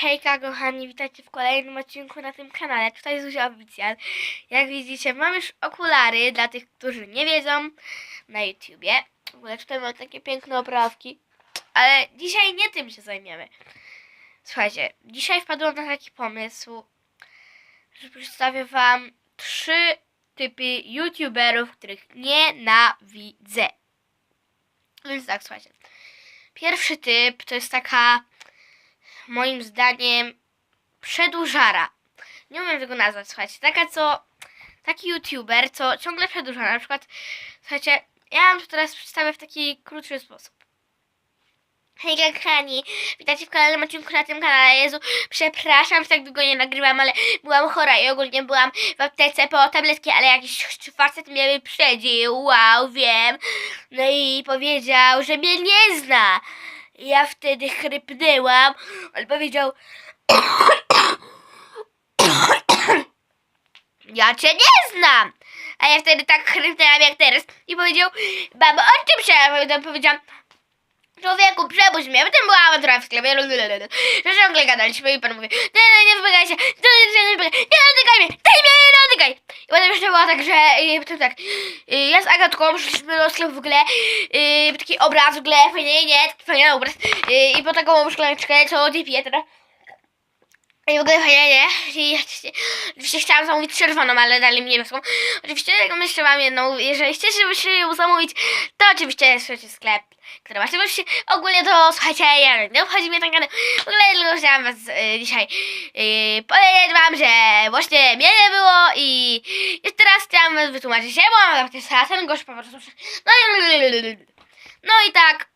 Hejka kochani, witajcie w kolejnym odcinku na tym kanale. Tutaj Zuzia Oficjal. Jak widzicie, mam już okulary dla tych, którzy nie wiedzą na YouTubie. W ogóle tutaj mam takie piękne oprawki. Ale dzisiaj nie tym się zajmiemy. Słuchajcie, dzisiaj wpadłam na taki pomysł, że przedstawię wam trzy typy YouTuberów, których nienawidzę. Więc tak, słuchajcie. Pierwszy typ to jest taka moim zdaniem przedłużara. Nie umiem tego nazwać, słuchajcie. Taka co, taki youtuber, co ciągle przedłuża. Na przykład, słuchajcie, ja wam to teraz przedstawię w taki krótszy sposób. Hej kochani, witajcie w kolejnym odcinku na tym kanale. Jezu, przepraszam, że tak długo nie nagrywam, ale byłam chora i ogólnie byłam w aptece po tabletki, ale jakiś facet mnie wyprzedził, wow, wiem. No i powiedział, że mnie nie zna. Ja wtedy chrypnęłam, on powiedział Ja cię nie znam! A ja wtedy tak chrypnęłam jak teraz i powiedział Babo, o czym się? Ja powiedziałam Człowieku, przepuść mnie, potem była awantura w sklepie, lulululu. że ciągle gadaliśmy i pan mówi, nie, nie, nie wybegaj się, nie, nie, nie, nie dotykaj mnie, daj mnie, nie dotykaj. I potem jeszcze było tak, że, i potem tak, y, ja z Agatką szliśmy do sklepu w ogóle, y, taki obraz w ogóle, fajnie, nie, fajny obraz, y, i po taką szklaneczkę, co DP teraz. I w ogóle nie? I oczywiście, chciałam zamówić czerwoną, ale dali mi niebieską. Oczywiście jeszcze mam jedną, jeżeli chcecie się ją zamówić, to oczywiście trzeci sklep, który macie oczywiście ogólnie to, słuchajcie, ja, nie obchodzi mnie ten kanał. W ogóle tylko chciałam was y, dzisiaj y, powiedzieć wam, że właśnie mnie nie było i jeszcze raz chciałam was wytłumaczyć, ja byłam naprawdę ten gość po prostu, no i no i tak,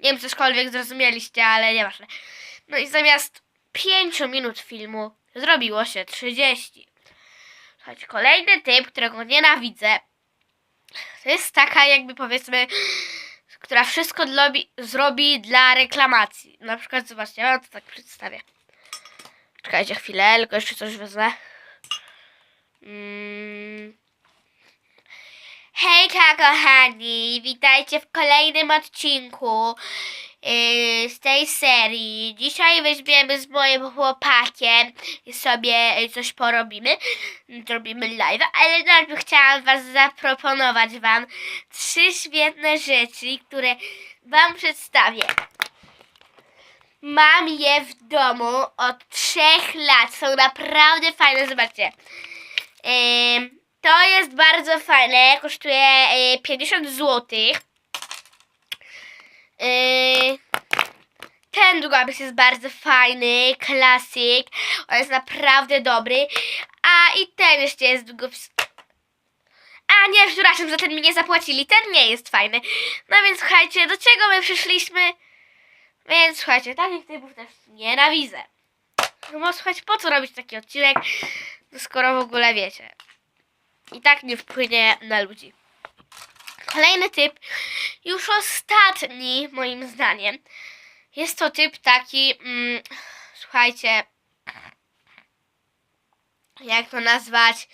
nie wiem, cośkolwiek zrozumieliście, ale nieważne. No i zamiast 5 minut filmu zrobiło się 30. Słuchajcie, kolejny typ, którego nienawidzę, to jest taka jakby powiedzmy, która wszystko dlobi, zrobi dla reklamacji. Na przykład, zobaczcie, ja to tak przedstawię. Czekajcie chwilę, tylko jeszcze coś wezmę. Mm. Hejka kochani, witajcie w kolejnym odcinku z tej serii. Dzisiaj weźmiemy z moim chłopakiem sobie coś porobimy. Zrobimy live, ale najpierw chciałam was zaproponować wam trzy świetne rzeczy, które wam przedstawię. Mam je w domu od trzech lat. Są naprawdę fajne, zobaczcie. Ym, to jest bardzo fajne, kosztuje y, 50 zł. Ten długopis jest bardzo fajny, klasyk. On jest naprawdę dobry. A i ten jeszcze jest długopis. A nie, przepraszam, za ten mi nie zapłacili. Ten nie jest fajny. No więc słuchajcie, do czego my przyszliśmy? Więc słuchajcie, takich typów też nienawidzę. No bo słuchajcie, po co robić taki odcinek, skoro w ogóle wiecie. I tak nie wpłynie na ludzi. Kolejny typ, już ostatni moim zdaniem. Jest to typ taki, mm, słuchajcie, jak to nazwać?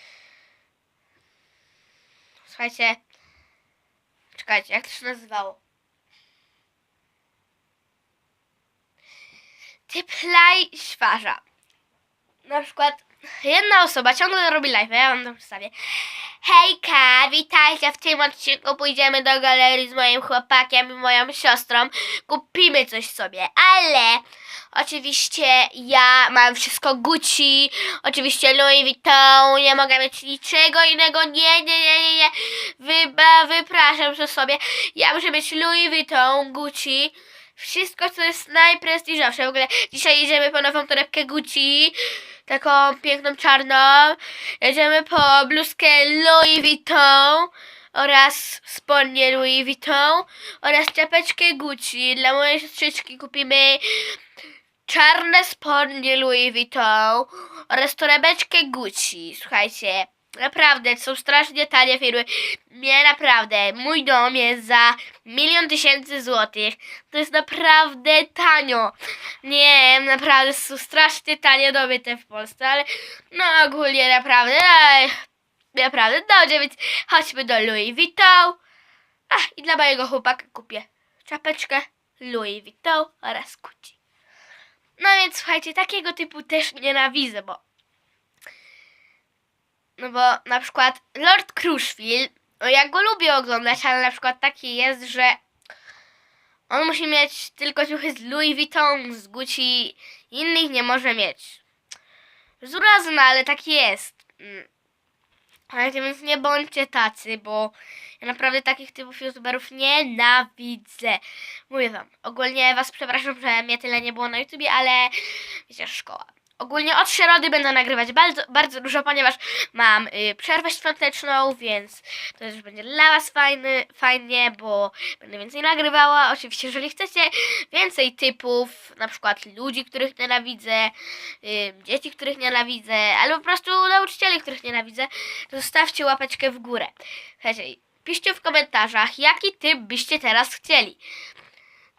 Słuchajcie, czekajcie, jak to się nazywało? Typ lajśwarza. Na przykład jedna osoba ciągle robi live, ja wam to przedstawię. Hejka, witajcie, w tym odcinku pójdziemy do galerii z moim chłopakiem i moją siostrą. Kupimy coś sobie, ale oczywiście ja mam wszystko Gucci, oczywiście Louis Vuitton, nie mogę mieć niczego innego, nie, nie, nie, nie, nie. Wyba, wypraszam że sobie, ja muszę mieć Louis Vuitton, Gucci. Wszystko, co jest najprestiżowsze. W ogóle dzisiaj jedziemy po nową torebkę Gucci. Taką piękną czarną. Jedziemy po bluzkę Louis Vuitton oraz spodnie Louis Vuitton oraz czapeczkę Gucci. Dla mojej siostrzyczki kupimy czarne spodnie Louis Vuitton oraz torebeczkę Gucci. Słuchajcie, naprawdę są strasznie tanie firmy. Nie, naprawdę, mój dom jest za milion tysięcy złotych. To jest naprawdę tanio. Nie, naprawdę są strasznie tanie domy te w Polsce, ale no ogólnie naprawdę, ej, naprawdę dobrze, więc chodźmy do Louis Vuitton. A, i dla mojego chłopaka kupię czapeczkę Louis Vuitton oraz Gucci. No więc słuchajcie, takiego typu też nienawidzę, bo no bo na przykład Lord Crushfield, no ja go lubię oglądać, ale na przykład taki jest, że on musi mieć tylko ciuchy z Louis Vuitton, z Gucci, innych nie może mieć. Z urazy, no ale tak jest. Mm. Ale więc nie bądźcie tacy, bo ja naprawdę takich typów youtuberów nienawidzę. Mówię wam, ogólnie was przepraszam, że mnie tyle nie było na YouTubie, ale wiecie, szkoła. Ogólnie od środy będę nagrywać bardzo, bardzo dużo, ponieważ mam y, przerwę świąteczną, więc to też będzie dla was fajny, fajnie, bo będę więcej nagrywała. Oczywiście, jeżeli chcecie więcej typów, na przykład ludzi, których nienawidzę, y, dzieci, których nienawidzę, albo po prostu nauczycieli, których nienawidzę, to zostawcie łapeczkę w górę. Słuchajcie, piszcie w komentarzach, jaki typ byście teraz chcieli.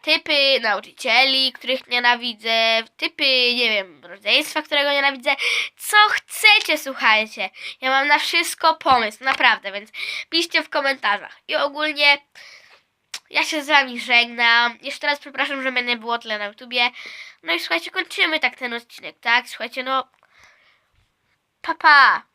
Typy nauczycieli, których nienawidzę, typy, nie wiem, rodzeństwa, którego nienawidzę. Co chcecie, słuchajcie. Ja mam na wszystko pomysł, naprawdę, więc piszcie w komentarzach. I ogólnie ja się z wami żegnam. Jeszcze raz przepraszam, że mnie nie było tyle na YouTubie. No i słuchajcie, kończymy tak ten odcinek, tak? Słuchajcie, no... Pa, pa!